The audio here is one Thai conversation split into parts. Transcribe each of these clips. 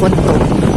我懂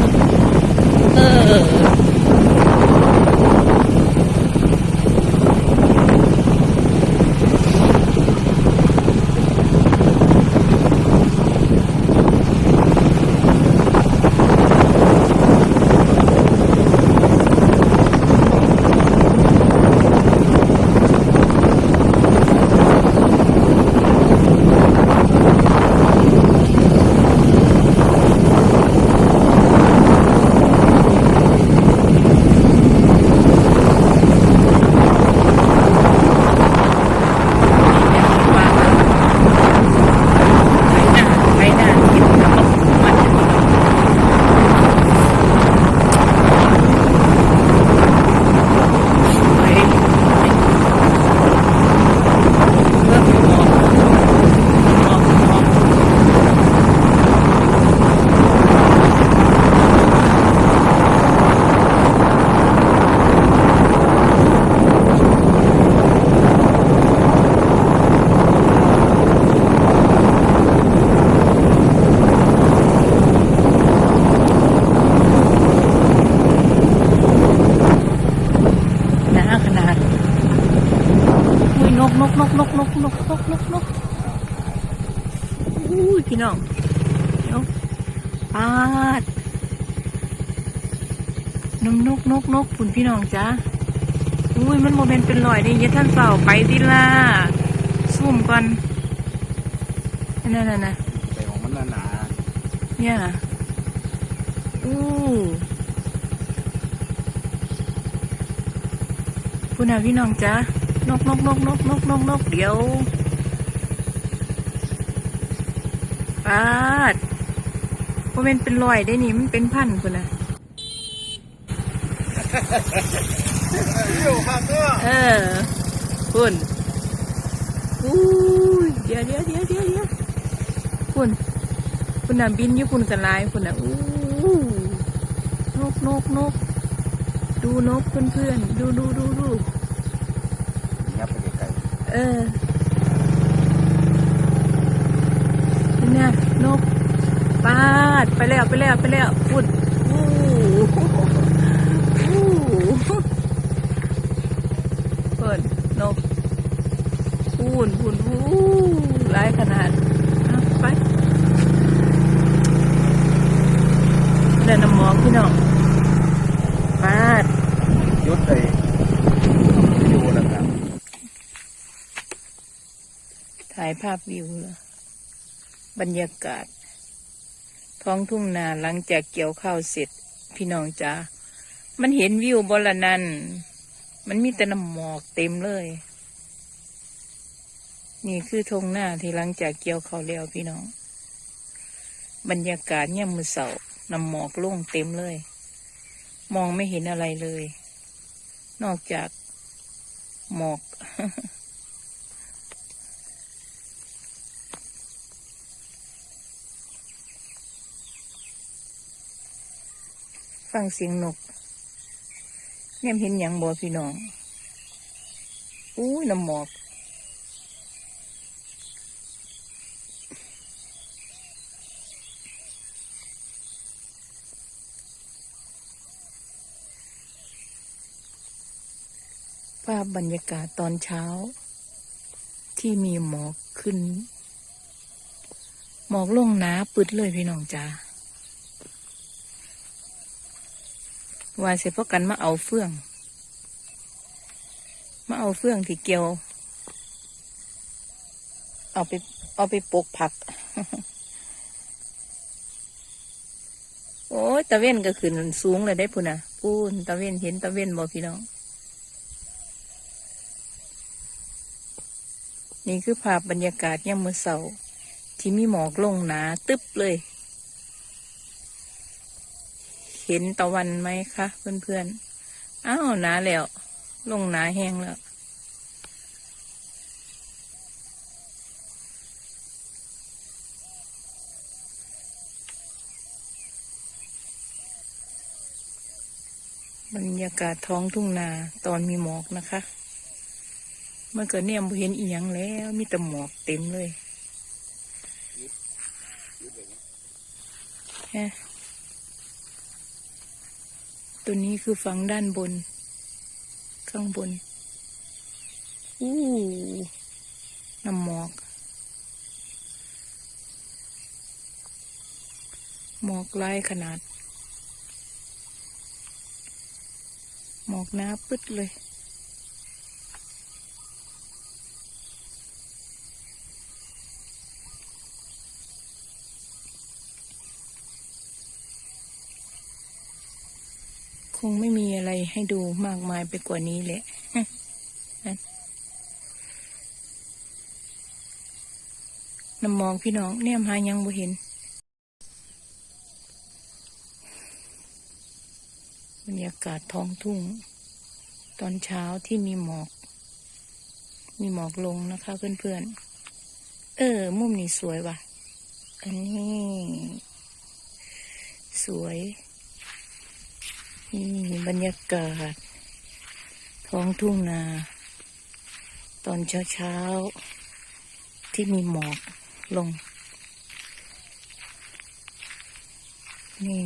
นกนกนกนกนกนกอุ้ยพี่น้องนกปาดนกนกนกนกคุณพี่น้องจ้าอุ้ยมันโมเมนเป็นรอยนี่อยาท่านเฝ้าไปดิล่ะซุ่มก่อนนั่นน่ะนะไปของมันหนาเนี่ยอู้คุณอาพี่น้องจ้า นกนกนกนกนกนกนกเดี๋ยวปาดเพราะมันเป็นรอยได้นี่มันเป็นพันคุณนะอยู่ข้างเนื้อเออคุณอู้ยเดี๋ยวเดี๋ยวเดี๋ยวเดี๋ยวเดี๋ยวคุณคุณน่ะบินอยู่คุณกันลายคุณน่ะอู้นกนกนกดูนกเพื่อนเพื่อนๆดูดูดูดูยับไปไกล เออเนี่ยนกปาดไปแล้วไปแล้วไปแล้วฝุ่นโอู้เปิดนกฝุ่นฝุ่นอู้ร้ายขนาดเอาไปเดินน้ำหมอกพี่น้องปาด ๆยุดเลยอยู่แล้วครับ ถ่ายภาพวิว บรรยากาศ ท้องทุ่งนาหลังจากเกี่ยวข้าวเสร็จ พี่น้องจ้ามันเห็นวิวบลนันมันมีแต่น้ำหมอกเต็มเลย นี่คือทงหน้าที่หลังจากเกี่ยวข้าวแล้วพี่น้อง บรรยากาศเนี่ยมือเสาน้ำหมอกล่งเต็มเลย มองไม่เห็นอะไรเลย นอกจากหมอก ฟังเสียงนกแง่มเห็นอย่างบ่พี่น้อง อู้ยน้ำหมอก ภาพบรรยากาศตอนเช้า ที่มีหมอกขึ้น หมอกลงหนาปึดเลยพี่น้องจ้า ว่าเสียพาะกันมาเอาเฟื่อง มาเอาเฟื่องที่เกี่ยว เอาไปเอาไปปลูกผัก โอ้ยตะเว้นก็ขึ้นสูงเลยได้พุ่นน่ะปูนตะเว้นเห็นตะเว้นบ่พี่น้อง นี่คือภาพบรรยากาศยามมื้อเช้าที่มีหมอกลงหนาตึ๊บเลย ห็นตะวันไหมคะเพื่อนๆอ้าวหนาแล้ว ลงหนาแห้งแล้วบรรยากาศท้องทุ่งนาตอนมีหมอกนะคะ เมื่อเกิดเนี่ยบ่เห็นอีหยังแล้วมีแต่หมอกเต็มเลยฮะ ตัวนี้คือฝั่งด้านบน ข้างบน อู้น้ำหมอก หมอกลายขนาด หมอกน้าปึ๊ดเลย คงไม่มีอะไรให้ดูมากมายไปกว่านี้แหละนั่นน้ำมองพี่น้องแนมหายังบ่เห็นบรรยากาศท้องทุ่ง ตอนเช้าที่มีหมอก มีหมอกลงนะคะเพื่อนๆ เออ มุมนี้สวยว่ะ อันนี้ สวย นี่บรรยากาศ ท้องทุ่งนา ตอนเช้าเช้าๆที่มีหมอกลง นี่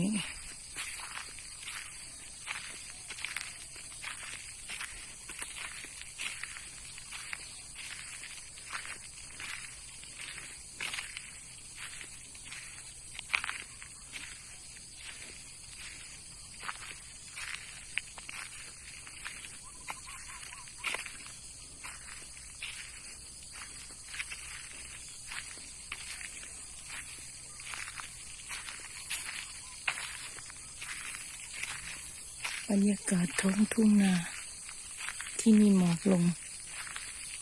บรรยากาศท้องทุ่งนา ที่มีหมอกลง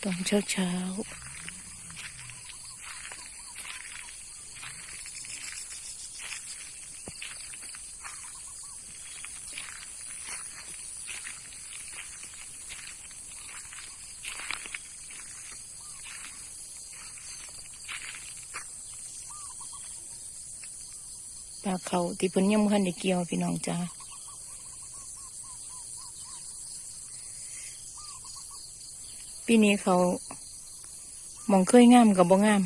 ตอนเช้าเช้าปลาเขาที่เพิ่นยังบ่ทันได้เกี่ยวพี่น้องจ้า ปีนี้เขาหมองเคยงามกับบ่งาม